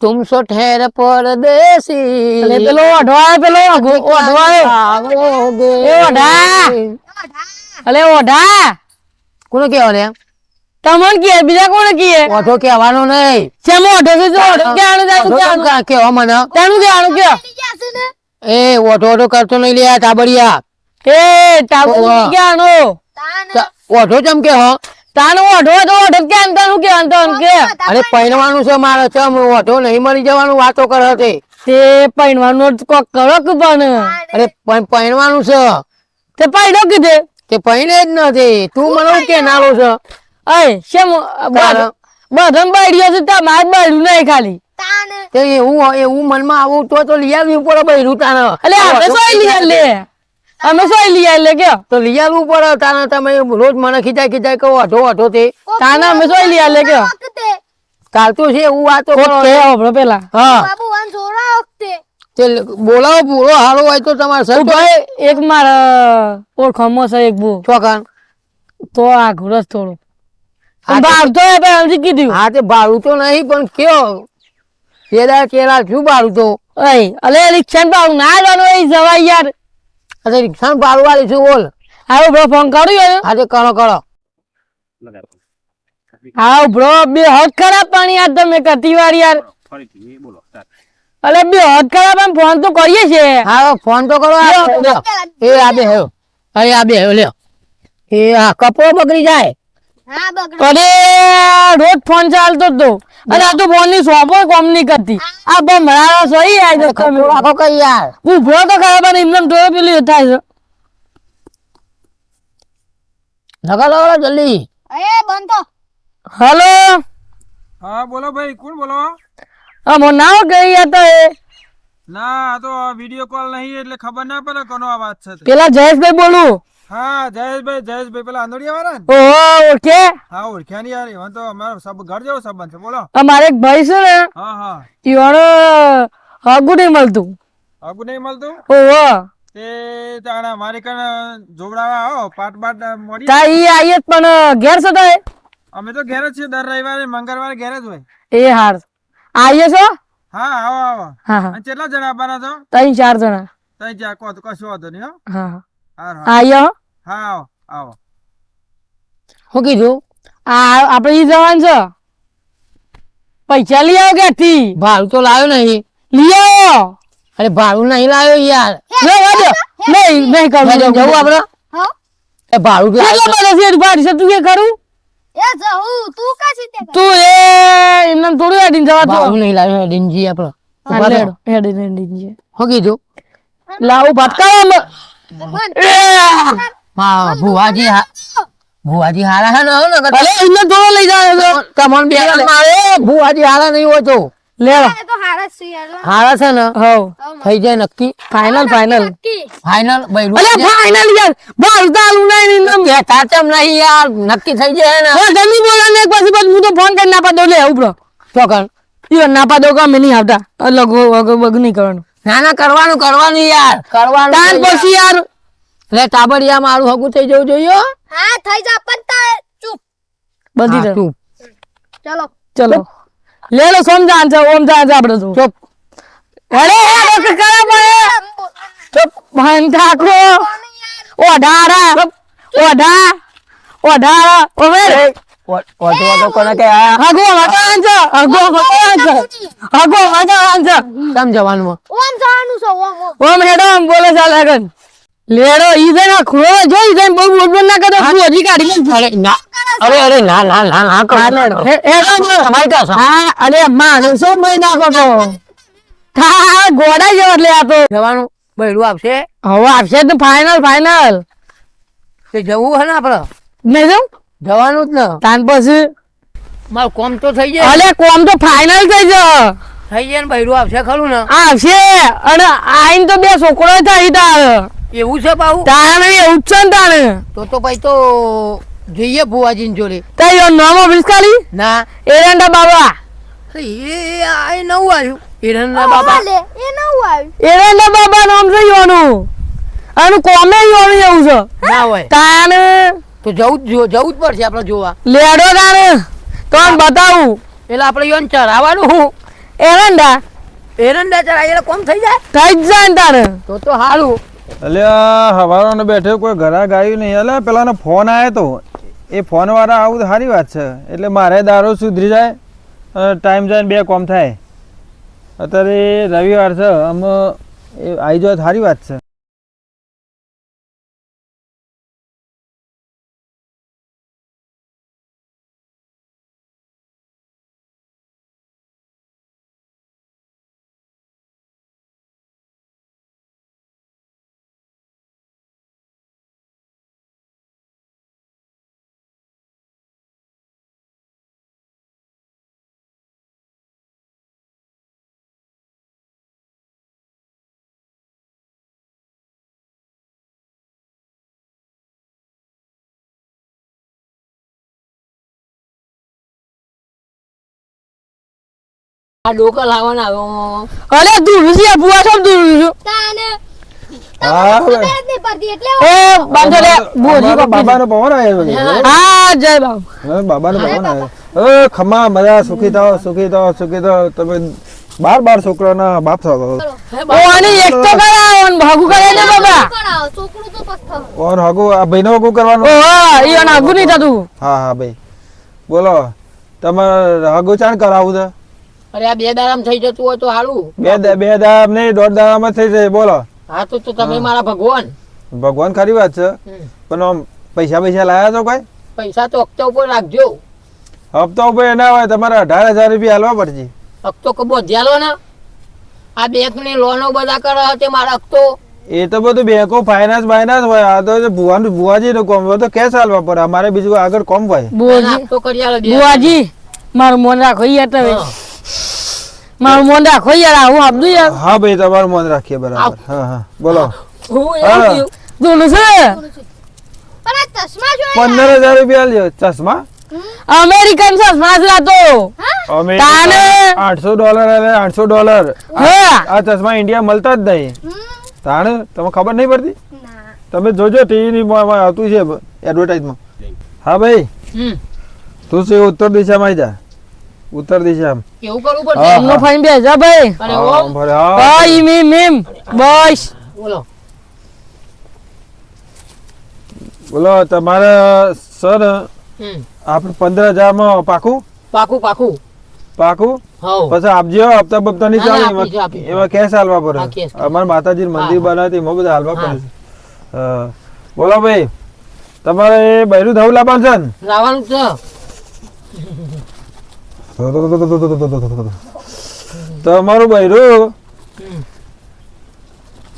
તુમ ઠેર પરદેશી. એટલે પેલો ઓઢવાય પેલો ઓઢવાય ઓઢા અલે ઓઢા કોને કેવો રે તમન કે બીજા કોને કહે ઓઢો કેવાનો નહીં. ચેમો ઓઢો કે જો ઓઢો કેવાનો જાતું કેવાનો મને? તાનું કેવાનો કે એ ઓઢો ઓઢો કરતો નહીં લ્યા તાબડિયા. એ તાબડિયા કેવાનો ઓઢો ચમ કે હો તાનું ઓઢો તો ઓઢો. ક્યાં તાનું કે? અંતન કે? અરે પૈણવાનું છે મારે ચમ ઓઢો નહીં મળી જવાનું વાતો કરે તે તે પૈણવાનું જ કોક કરો કે પણ. અરે. પૈણવાનું છે. તે પૈડો કીધે? તે પૈણે જ નથી. તું મને કે નાલો છે? અય શેમ. બધમ બાઈડ્યો છે તમાર બાઈડ્યું નહીં ખાલી. તે એવું એવું મનમાં આવું તો તો લઈ આવ્યું પડે બૈરું તાને એટલે આપણે સોય લઈ લે અમે શું લઈ લે કે તો લઈ આવવું પડે તાના તમે રોજ મને ખીચાય ખીચાય કહો અઢો અઢો તે. તાના અમે શું લઈ લે કે ચાલતું છે એવું વાતો કરો. કે પેલા. હા. તે. બોલાવો પૂરો હારો હોય તો તમારે તું સર ભાઈ એક મારા ઓળખમો છે એક બહુ. ચોકાન તો આ ઘોરસ થોડો. હા, તે- સમજી કીધું. હા તે ભાડું તો નહીં પણ કયો? કેરા કેરા શું ભાડું તો અલે રિક્ષા ભાવ ના જવાનું એ જવાય યાર. અરે રિક્ષા પાડવા વાળી છું બોલ. આવો બ્રો ફોન કરું આજે કરો કરો. આવો બ્રો બે હદ ખરાબ પાણી યાર તમે કતી વાર યાર. અલે બે હદ ખરાબ આમ ફોન તો કરીએ છે. હા ફોન તો કરો. એ આ બે હેવ અરે આ બે હેવ લ્યો. એ આ કપડો બગડી જાય. અરે રોજ ફોન ચાલતો જ તો અને આ તો ફોનની શોપો કોમ નહીં કરતી. આ બમરાળો સોઈ આ તો તમે રાખો કઈ યાર. ઉભરો તો ખરાબ પણ એમને તો પેલી થાય છે. લગા લગા જલ્દી. હલો? હા બોલો ભાઈ કોણ બોલો? આ મો નાવ ગઈ હતા એ. ના આ તો વિડિયો કોલ નહીં એટલે ખબર ના પડે કોનો આ વાત છે. પેલા જયેશભાઈ બોલું. હા જયેશભાઈ જયેશભાઈ પેલા આંદોડિયા વાળા ઓહો ઓળખે? હા ઓળખ્યા નહીં યાર એમાં તો અમારો સબ ઘર જેવો સંબંધ છે બોલો. અમારે એક ભાઈ છે ને હા હા. ઈવાનો હગુ નહીં મળતું. આગુ નહીં મળતું? ઓહો. તે તાણા મારી કણ જોવડાવા આવો પાટ બાટ મળી તા ઈ આઈએ પણ ઘેર છે તો અમે તો ઘેર જ છીએ દર રવિવારે મંગળવારે ઘેર જ હોય. એ હાર. આઈએ છો? હા આવો આવો. હા હા. કેટલા જણા આવવાના છો? ત્રણ ચાર જણા. ત્રણ ચાર કશું વાંધો નહીં હો હા. હા હા આવો હું કીધું? આ આપણે ઈ જવાનું છે? પૈસા લઈ આવો ક્યાંથી? ભાડું તો લાવ્યો નહીં. લઈ આવો. અરે ભાડું નહીં લાવ્યો યાર. નહીં નહીં કરું જવું આપણે? એ ભાડું લાવ્યો. પાડી છે? તું કે કરું? તું એ એમને થોડું હેડીને જવા ભાડું નહીં લાવ્યો ડીનજી આપડે આપણે. હેડીને હેડીને હું કીધું? લાવું ભટકાવા હા ભુવાજી ભુવાજી હારા છે ને હો ને થોડો લઈ જાય તમને બે મારે ભુવાજી હારા નહીં હોય તો લેડો હારા છે ને હવ થઈ જાય નક્કી ફાઇનલ ફાઇનલ ફાઇનલ બૈરું અલે ફાઇનલ યાર બાલ તાલું નહીં એમને કે તાચમ નહીં યાર નક્કી થઈ જાય ને હા જમી બોલા ને પછી હું તો ફોન કરી ના પાડો લે ઉપરો ચોકન ઈ ના પાડો કે અમે નહીં આવતા અલગ વગ વગ નહીં કરવાનું ના ના કરવાનું કરવાનું યાર. કરવાનું તાર પછી યાર. લે તાબડિયા મારું હગું થઈ જવું જોઈએ બધી ચૂપ. બધી ચૂપ. ચલો. લે લો સમજાન છે ઓમ જાન જા આપણે તો. ચૂપ. અરે હે બસ કરા પડે. ચૂપ ભાન ઠાકરો. ઓઢારા. ઓઢા. ઓઢારા. ઓવે ઓટો ઓટો કોને છે છે છે જવાનું ઓમ હેડમ બોલે ચાલ આગળ લેડો ઈ જો જઈને બહુ બોલ ના કરતો તું ને અરે ના અરે ના ના ના ના કરો હા, લેડો. તમારી હા અરે માણસો મય નાખો તો હા ગોડા જેવો એટલે આ જવાનું બૈરું આવશે હવે આપશે તો ફાઇનલ ફાઇનલ તે જવું હે ને આપણે જવાનું જ ને. તાન પછી મારું કોમ તો થઈ જાય. અલે કોમ તો ફાઇનલ થઈ જાય થઈ જાય ને બૈરું આવશે ખરું ને? આવશે. અને આઈન તો બે છોકરો થઈ તાર. એવું છે પાછું તારે એવું જ છે ને તારે. તો તો ભાઈ તો જોઈએ ભુવાજી જોડે. તે યો નામ ઓફિસ ખાલી ના. એરંડા બાબા. એ આ એ નવું આવ્યું. એરંડા બાબા. એરંડા બાબા નામ છે યોનું. આનું કોમે યોનું એવું છે. ના હોય. તાને તો જવું જ જો- જવું જ પડશે આપણે જોવા. લેડો તારે તો બતાવું. એટલે આપણે યોન ચરાવવાનું હું. એરંડા. એરંડા ચરાય એટલે કોમ થઈ જાય? થઈ જ જાય ને તારે તો તો સારું અલ્યા હવારોને બેઠે કોઈ ઘરા ગાયું નહીં. એટલે પેલાનો ફોન આવ્યો તો. એ ફોન વાળા આવું તો સારી વાત છે. એટલે મારે દારો સુધરી જાય ટાઈમ જાય ને બે કોમ થાય. અત્યારે રવિવાર છે. આમ એ આવી જાય તો સારી વાત છે. આ ડોકા લાવવાના આવ્યો અરે દૂર છે બુઆ સબ દૂર છું તાને હા એ બાંધો લે બાબાનો પવન આવ્યો હા જય બાપ. બાબાનો પવન આવ્યો એ ખમા મજા સુખી થાઓ સુખી થાઓ સુખી થાઓ. તમે બાર બાર છોકરાના બાપ થાઓ ઓ આની એક તો કરાવો ને ભાગુ કરે ને બાબા છોકરું તો પસ્ત ઓન હગુ આ ભાઈનો હગુ કરવાનું? ઓ હા ઈ અને આગુ નહીં થતું. હા હા ભાઈ. બોલો તમારે હગુ ચાણ કરાવું છે? અરે આ બે દાડામ થઈ જતું હોય તો સારું બે બે દાડામ નહીં દોઢ દાડામાં થઈ જાય બોલો. હા તો તો તમે મારા ભગવાન. ભગવાન ખરી વાત છે. પણ આમ પૈસા પૈસા લાયા તો કઈ? પૈસા તો હપ્તા ઉપર રાખજો. હપ્તા ઉપર ના હોય તમારે અઢાર હજાર રૂપિયા હાલવા પડશે. હપ્તો કબો ધ્યાલો ને. આ બેંકની લોનો બધા કરે છે મારા હપ્તો. એ તો બધું બેંકો ફાઇનાન્સ બાઇનાન્સ હોય. આ તો ભુવાન ભુવાજી નું કોમ હોય તો કેસ હાલવા પડે. અમારે બીજું આગળ કોમ હોય. બુઆજી મારું મોન રાખો યાર તમે. મારું મોન રાખો યાર હું આપતું યાર. હા ભાઈ તમારું મોન રાખીએ બરાબર. હા હા. બોલો. એવું છે? પણ ચશ્મા જો પંદર હજાર રૂપિયા લ્યો ચશ્મા. અમેરિકન ચશ્મા જ લાતો અમે તાને? આઠસો ડોલર એટલે આઠસો ડોલર. હા? આ ચશ્મા ઇન્ડિયા મળતા જ નહીં. તાણે? તમને ખબર નહીં પડતી? તમે જોજો ટીવી ની આવતું છે એડવર્ટાઇઝમાં. હા ભાઈ. હમ. તું છે ઉત્તર દિશામાં આવી જા. ઉત્તર દિશા એવું કરવું પડશે એમનો ફાઈન બેસા ભાઈ. અરે ઓમ ભલે, હા. ઈમ ઈમ ઈમ બસ બોલો. બોલો તમારે સર આપણે પંદર હજારમાં પાકું? પાકું પાકું. પાકું? પછી આપજો હપ્તા બપ્તા નહીં ના, ચાલે એમાં. કેસ હાલવા પડે. અમારા માતાજી મંદિર. બનાવતી એમાં બધા હાલવા પડે છે. બોલો ભાઈ. તમારે એ બૈરું ધવું લાવવાનું છે ને? લાવવાનું છે. તમારું બૈરું?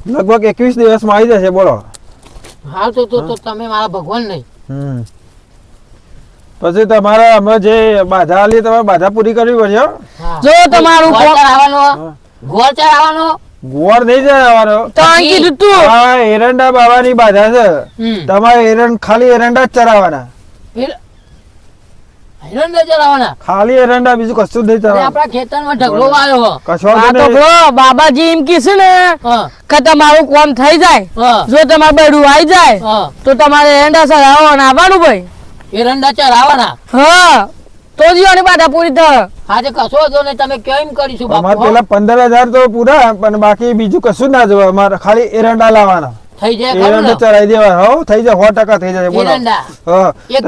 લગભગ એકવીસ દિવસમાં આવી જશે બોલો. હા તો તમે મારા ભગવાન નહીં. પછી તમારે અમે જે બાધા આલી તમારે બાધા પૂરી કરવી પડશે જો તમારું ગોળ ચડાવવાનો? ગોળ ચડાવવાનો? ગોળ નહીં ચડાવવાનો. તો આ કીધું તું. હા એરંડા બાવાની બાધા છે. તમારે એરંડ ખાલી એરંડા જ ચરાવવાના ખાલી એરંડા બીજું કશું નહીં અરે આપણા ખેતરમાં ઢગલો વાળ્યો કશો આ તો નહીં. બાબાજી એમ કીધું ને કે તમારું કોમ થઈ જાય. જો તમારું બૈરું આવી જાય તો તમારે એંડા સરાવો અને આવવાનું ભાઈ. હિરણના ચડાવવાના? હા. તો જીવાની બાધા પૂરી થાય આજે કશો હતો ને તમે કેમ કરીશું અમારે બાપુ પેલા પંદર હજાર તો પૂરા પણ બાકી બીજું કશું ના જવા અમારે ખાલી એરંડા લાવવાના. થઈ જાય ને? હો થઈ જાય થઈ જાય બોલો. હા. એક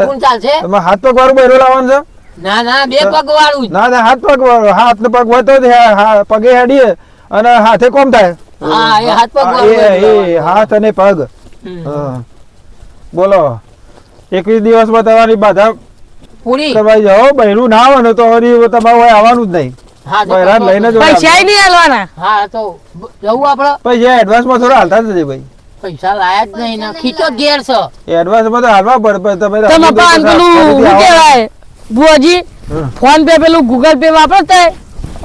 તમારે હાથ પગ વાળું બૈરો લાવવાનું છે? ના ના બે પગ વાળું ના ના હાથ પગ વાળું. હાથ ને પગ હોય તો હા, પગે હેડીએ અને હાથે કોમ થાય. હા એ હાથ પગ વાળું એ- હાથ અને પગ. બોલો. એકવીસ દિવસમાં તમારી બાધા પૂરી? કરવાઈ જાઓ બહેરું ના આવે ને તો વળી તમારે હોય આવવાનું જ નહીં. પૈસા નહીં હાલવાના. હા તો જવું આપડે. પછી એડવાન્સ એડવાન્સમાં થોડા હાલતા જ નથી ભાઈ. પૈસા લાયા જ નહીં ખીચો ઘેર છે. એ એડવાન્સમાં તો હાલવા પડે તમે તમે પણ પેલું શું કહેવાય? બુઆજી ફોન પે પેલું ગૂગલ પે વાપરતા?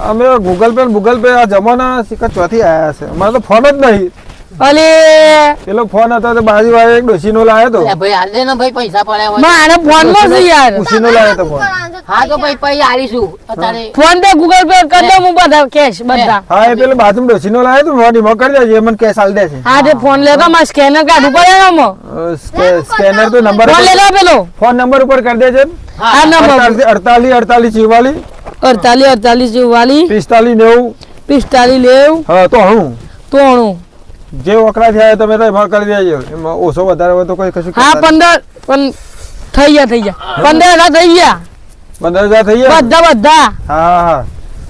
અમે ગૂગલ પે ગૂગલ પે આ જમાના સિક્કા ચોથી આયા છે. અમારે તો ફોન જ નહીં. અલે! પેલો ફોન હતો તો બાજુ વાળા એક ડોશીનો લાવ્યો તો. ભાઈ ને ભાઈ પૈસા પડ્યા હોય મારે ફોનમાં છે યાર. ઉશીનો લાવ્યો તો ફોન. હા તો ભાઈ પૈ આલીશું. અત્યારે ફોન પે ગૂગલ પે કરી દઉં હું બધા કેશ બધા. હા એ પેલો બાજુ ડોશીનો લાવ્યો તો ફોનમાં કરી દેજે મને કેશ આલ દેશે હા તે ફોન લેતો માં સ્કેનર કાઢું પડે ને મો સ્કેનર તો નંબર ફોન લેતો પેલો. ફોન નંબર ઉપર કરી દેજે. આ નંબર અડતાલીસ અડતાલીસ ચુવાલીસ. અડતાલીસ અડતાલીસ વાલી પિસ્તાલીસ નેવું. પિસ્તાલીસ લેવું હા તો હું ત્રણું જે ઓકરા થયા તમે તો એમાં કરી દેજો. એમાં ઓછો વધારે હોય તો કોઈ કશું હા પંદર પણ થઈ ગયા થઈ ગયા. પંદર હજાર થઈ ગયા. પંદર હજાર થઈ ગયા? બધા બધા. હા હા.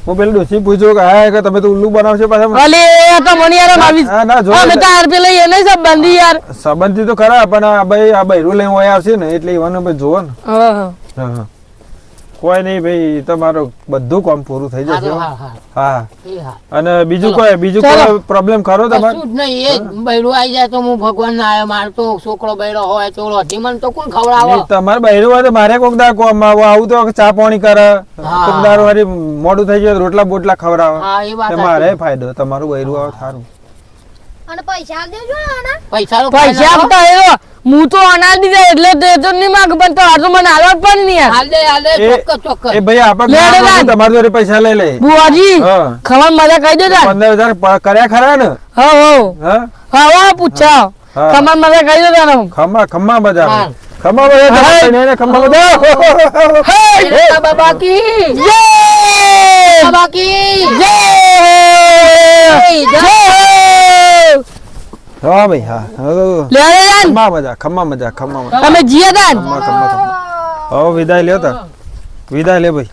હું પેલું ડોસી પૂછ્યું કે હા કે તમે તો ઉલ્લુ બનાવશો પાછા? અલે આ તો મને યાર આવી હા, ના, જો અમે તો આર પેલે એને સંબંધી યાર. સંબંધી તો ખરા પણ આ ભાઈ આ બૈરું લઈને હોય આવશે ને એટલે ઈવાનો ભાઈ જોવો ને. હા. હા હા. કોઈ નહીં ભાઈ તમારું બધું કામ પૂરું થઈ જશે હા. અને બીજું કોઈ બીજું કોઈ પ્રોબ્લેમ ખરો તમારે? શું નહીં એ બૈરો આવી જાય તો હું ભગવાન ના આવ્યો માર તો છોકરો બૈરો હોય તો રોટી મને તો કોણ ખવડાવો? તમારે બૈરો હોય તો મારે કોક દા કોમ આવો આવું તો ચા પાણી કરે. કોક દાર મોડું થઈ જાય રોટલા બોટલા ખવડાવે. હા એ વાત મારે ફાયદો તમારું બૈરું આવે સારું અને પૈસા દેજો આના. પૈસા પૈસા આપતા એ હું તો અનાજ દીધા એટલે તો નહીં માંગ પણ તો હાર તો મને હાલવા પણ નહીં હાલ દે હાલ દે ચોક્કસ ચોક્કસ. એ ભાઈ આપણે લે. જોડે પૈસા લઈ લે. બુઆજી ખબર મજા કહી દો તાર. પંદર હજાર કર્યા ખરા ને? હા? હા હા હા. ખબર મજા કહી દો તાર ખમ્મા ખમ્મા બજાર બધા હા. ને ખમ્મા બજાર એ બાબા કી જય. બાબા કી જય. જય. હા ભાઈ હા. હા. લે ખમ્મા મજા ખમ્મા મજા મજા. તમે જીયા ખમ્મા ખમ્મા ખમ્મા હવે વિદાય લ્યો તા વિદાય લે ભાઈ.